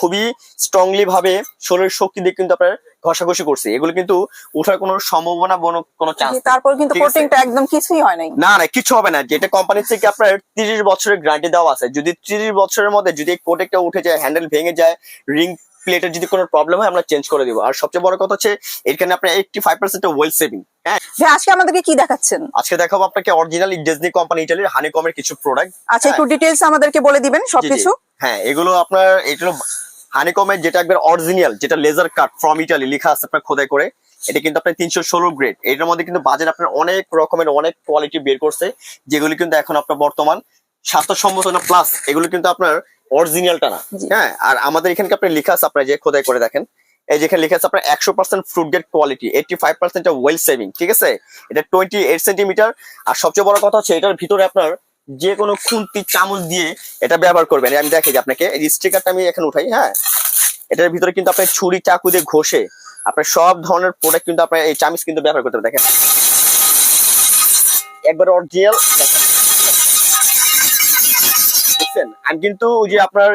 খুবই স্ট্রংলি ভাবে শরীরের শক্তি দিয়ে কিন্তু আপনার ঘষাঘষি করছে। এগুলো কিন্তু ওঠার কোনো সম্ভাবনা কোনো- কোনো চান্স তারপর কিন্তু কোটিংটা একদম কিছুই হয় নাই। না না কিছু হবে না। যেটা কোম্পানি থেকে আপনার তিরিশ বছরের গ্যারান্টি দেওয়া আছে। যদি তিরিশ বছরের মধ্যে যদি কোটেকটা উঠে যায় হ্যান্ডেল ভেঙে যায় রিং প্লেটের যদি কোনো প্রবলেম হয় আমরা চেঞ্জ করে দিব। আর সবচেয়ে বড় কথা হচ্ছে এখানে আপনার eighty five percent oil saving হ্যাঁ? আজকে আমাদেরকে কি দেখাচ্ছেন? আজকে দেখাবো আপনাকে অরিজিনাল ডিজনি কোম্পানি ইটালির হানিকমের কিছু প্রোডাক্ট আচ্ছা একটু ডিটেলস আমাদেরকে বলে দিবেন সবকিছু? হ্যাঁ এগুলো আপনার এটা হানিকমের যেটা একবার অরিজিনাল যেটা লেজার কাট ফ্রম ইটালি লেখা আছে আপনার খোদাই করে এটা কিন্তু আপনার তিনশো ষোলো গ্রেড এটার মধ্যে কিন্তু বাজারে আপনার অনেক রকমের অনেক কোয়ালিটি বের করছে যেগুলি কিন্তু এখন আপনার বর্তমান স্বাস্থ্যসম্মত না প্লাস এগুলো কিন্তু আপনার অরিজিনালটা না হ্যাঁ আর আমাদের এখানে আপনার লেখা আছে আপনার যে খোদাই করে দেখেন এই যেখানে লেখা আছে আপনার একশো percent food grade quality eighty five percent oil saving ঠিক আছে? এটা টোয়েন্টি এইট সেন্টিমিটার আর সবচেয়ে বড় কথা হচ্ছে এটার ভিতরে আপনার যে কোনো খুন্তি, চামচ দিয়ে এটা ব্যবহার করবেন। আমি দেখে আপনাকে। এই স্টিকারটা আমি এখানে উঠাই হ্যাঁ? এটার ভিতরে কিন্তু আপনার ছুরি, চাকু দিয়ে ঘষে আপনার সব ধরনের প্রোডাক্ট কিন্তু আপনার এই চামচ কিন্তু ব্যবহার করতে দেখেন। একবার অরিজিনাল বুঝছেন আমি কিন্তু ওই যে আপনার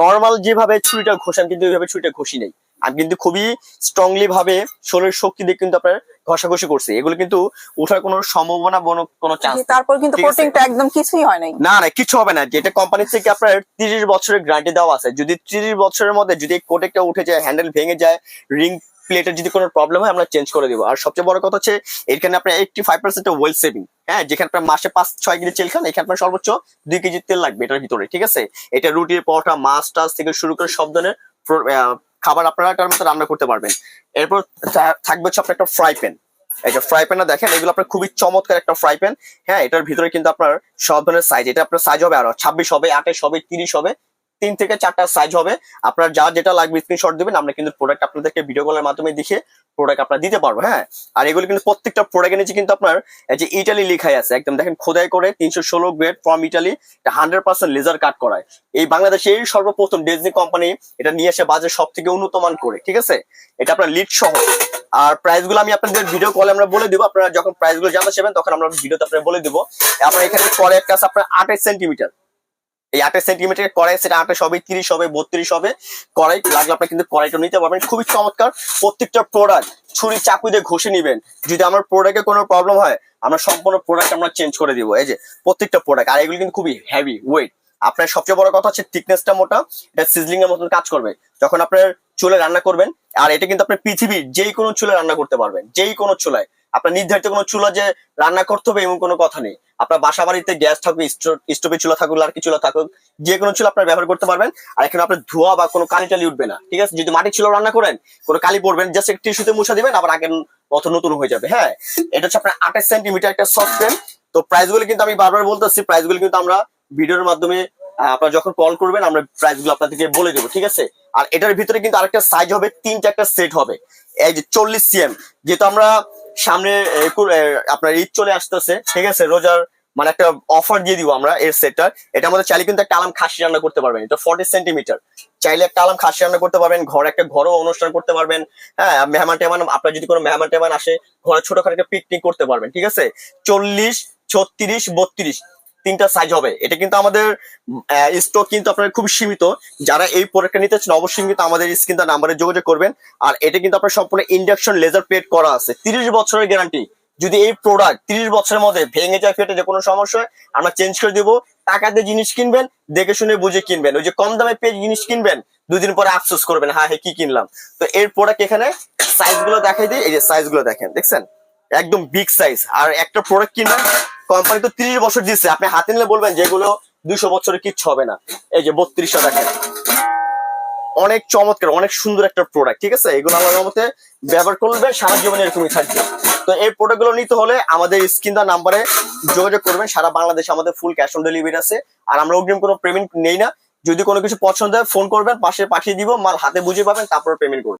নর্মাল যেভাবে ছুরিটা ঘষে, আমি কিন্তু ওইভাবে ছুরিটা ঘষি নেই। আমি কিন্তু খুবই স্ট্রংলি ভাবে শরীরের শক্তি দিয়ে কিন্তু আপনার ঘষাঘষি করছি এগুলো কিন্তু ওঠার কোনো সম্ভাবনা কোনো কোনো চান্স তারপর কিন্তু কোটিংটা একদম কিছুই হয় নাই। না না কিছু হবে না। যেটা কোম্পানি থেকে আপনার তিরিশ বছরের গ্যারান্টি দেওয়া আছে যদি তিরিশ বছরের মধ্যে যদি কোটেকটা উঠে যায় হ্যান্ডেল ভেঙে যায় রিং প্লেটের যদি কোনো প্রবলেম হয় আমরা চেঞ্জ করে দিব। আর সবচেয়ে বড় কথা হচ্ছে এখানে আপনার eighty five percent oil saving হ্যাঁ যেখানে আপনার মাসে পাঁচ ছয় কেজি তেল খান এখানে আপনার সর্বোচ্চ দুই কেজি তেল লাগবে এটার ভিতরে ঠিক আছে? এটা রুটির পরোটা মাছ টাছ থেকে শুরু করে সব ধরনের খাবার আপনারা এটার মধ্যে রান্না করতে পারবেন। এরপর থাকবে হচ্ছে আপনার একটা ফ্রাই প্যান যে ফ্রাই প্যানটা দেখেন, এগুলো আপনার খুবই চমৎকার একটা ফ্রাই প্যান হ্যাঁ এটার ভিতরে কিন্তু আপনার সব ধরনের সাইজ এটা আপনার সাইজ হবে আরও, ছাব্বিশ হবে, আঠাশ হবে, তিরিশ হবে তিন থেকে চারটা সাইজ হবে। আপনার যা যেটা লাগবে স্ক্রিনশট দিবেন, আমরা কিন্তু প্রোডাক্ট আপনাদেরকে ভিডিও কলের মাধ্যমে দেখে প্রোডাক্ট আপনার দিতে পারব হ্যাঁ? আর এগুলো কিন্তু প্রত্যেকটা প্রোডাক্টের নিচে কিন্তু আপনার যে ইটালি লেখাই আছে, একদম দেখেন খোদাই করে তিনশো ষোলো grade from Italy hundred percent laser cut করায়। এই বাংলাদেশে এই সর্বপ্রথম ডিজনি কোম্পানি এটা নিয়ে এসে বাজার সব থেকে উন্নত মান করে, ঠিক আছে? এটা আপনার লিড সহ। আর প্রাইসগুলো আমি আপনাদের ভিডিও কলে আমরা বলে দিব, আপনারা যখন প্রাইসগুলো জানতে চাইবেন, তখন আমরা ভিডিওতে আপনার বলে দিব। আপনার এখানে করে একটা আছে আপনার আঠাশ সেন্টিমিটার এই আঠাশ সেন্টিমিটার কড়াই সেটা আঠাশ হবে, তিরিশ হবে, বত্রিশ হবে। কড়াই লাগলে আপনি কিন্তু কড়াইটা নিতে পারবেন। খুবই চমৎকার। প্রত্যেকটা প্রোডাক্ট ছুরি চাকু দিয়ে ঘষে নিবেন। যদি আমার প্রোডাক্টে কোনো প্রবলেম হয়, আমরা সম্পূর্ণ প্রোডাক্ট আমরা চেঞ্জ করে দিব। এই যে, প্রত্যেকটা প্রোডাক্ট আর এগুলো কিন্তু খুবই হেভি ওয়েট আপনার সবচেয়ে বড় কথা হচ্ছে থিকনেসটা মোটা, এটা সিজলিং এর মতন কাজ করবে। যখন আপনার চুলে রান্না করবেন, আর এটা কিন্তু আপনার পৃথিবীর যেই কোনো চুলে রান্না করতে পারবেন, যেই কোনো চুলায়। আপনার নির্ধারিত কোনো চুলা যে রান্না করতে হবে এমন কোনো কথা নেই। আপনার বাসা বাড়িতে গ্যাস থাকুক স্টোভে চুলা থাকুক আর কি চুলা থাকুক, যে কোনো চুলা আপনার ব্যবহার করতে পারবেন। আর এখানে আপনার ধোয়া বা কোনো কালি টালি উঠবে না, ঠিক আছে? যদি মাটির চুলা রান্না করেন, কোনো কালি পড়বেন জাস্ট একটু টিস্যুতে মুছা দিবেন, আবার আগের মতো নতুন হয়ে যাবে হ্যাঁ? এটা হচ্ছে আপনার আঠাশ সেন্টিমিটার একটা সফটওয়্যার তো প্রাইসগুলো কিন্তু আমি বারবার বলতেছি প্রাইসগুলো কিন্তু আমরা ভিডিওর মাধ্যমে আপনারা যখন কল করবেন, আমরা প্রাইসগুলো আপনাদেরকে বলে দেবো, ঠিক আছে? আর এটার ভিতরে কিন্তু আরেকটা সাইজ হবে, তিনটা একটা সেট হবে। এই যে চল্লিশ সিএম যেহেতু আমরা সামনে আপনার ঈদ চলে আসতেছে, ঠিক আছে? রোজার মানে একটা অফার দিয়ে দিবো আমরা এর সেটটা। এটা আমাদের চাইলে কিন্তু একটা আলাম খাসি রান্না করতে পারবেন। এটা ফর্টি সেন্টিমিটার চাইলে একটা আলাম খাসি রান্না করতে পারবেন, ঘরে একটা ঘরও অনুষ্ঠান করতে পারবেন হ্যাঁ? মেহমান টেহমান, আপনার যদি কোনো মেহমান টেহমান আসে, ঘরে ছোটখাটো একটা পিকনিক করতে পারবেন, ঠিক আছে? চল্লিশ, ছত্রিশ, বত্রিশ। তিনটা সাইজ হবে। এটা কিন্তু আমাদের স্টক কিন্তু আপনার খুব সীমিত। যারা এই প্রোডাক্টটা নিতে চান, অবশ্যই কিন্তু আমাদের স্ক্রিন নাম্বারে যোগাযোগ করবেন। আর এটা কিন্তু আপনার সম্পূর্ণ ইন্ডাকশন লেজার প্লেট করা আছে। তিরিশ বছরের গ্যারান্টি যদি এই প্রোডাক্ট তিরিশ বছরের মধ্যে ভেঙে যায়, ফেটে যে কোনো সমস্যা আমরা চেঞ্জ করে দিব। টাকা দিয়ে জিনিস কিনবেন, দেখে শুনে বুঝে কিনবেন। ওই যে কম দামে পেয়ে জিনিস কিনবেন, দুদিন পরে আফসোস করবেন হ্যাঁ হ্যাঁ কি কিনলাম। তো এর প্রোডাক্ট এখানে সাইজগুলো দেখাই দিই। এই যে সাইজগুলো দেখেন, দেখছেন? একদম বিগ সাইজ আর একটা প্রোডাক্ট কিনবেন কোম্পানি তো তিরিশ বছর দিচ্ছে আপনি হাতে নিলে বলবেন যেগুলো দুশো বছরের কিচ্ছু হবে না। এই যে বত্রিশশো দেখেন। অনেক চমৎকার, অনেক সুন্দর একটা প্রোডাক্ট ঠিক আছে? এগুলো আল্লাহর মতে ব্যবহার করবে সারা জীবনে এরকমই থাকবে। তো এই প্রোডাক্টগুলো নিতে হলে আমাদের স্ক্রিন দা নাম্বারে যোগাযোগ করবেন। সারা বাংলাদেশে আমাদের ফুল ক্যাশ অন ডেলিভারি আছে। আর আমরা অগ্রিম কোনো পেমেন্ট নেই না। যদি কোনো কিছু পছন্দ হয় ফোন করবেন, পাশে পাঠিয়ে দিব, মাল হাতে বুঝে পাবেন, তারপর পেমেন্ট করবেন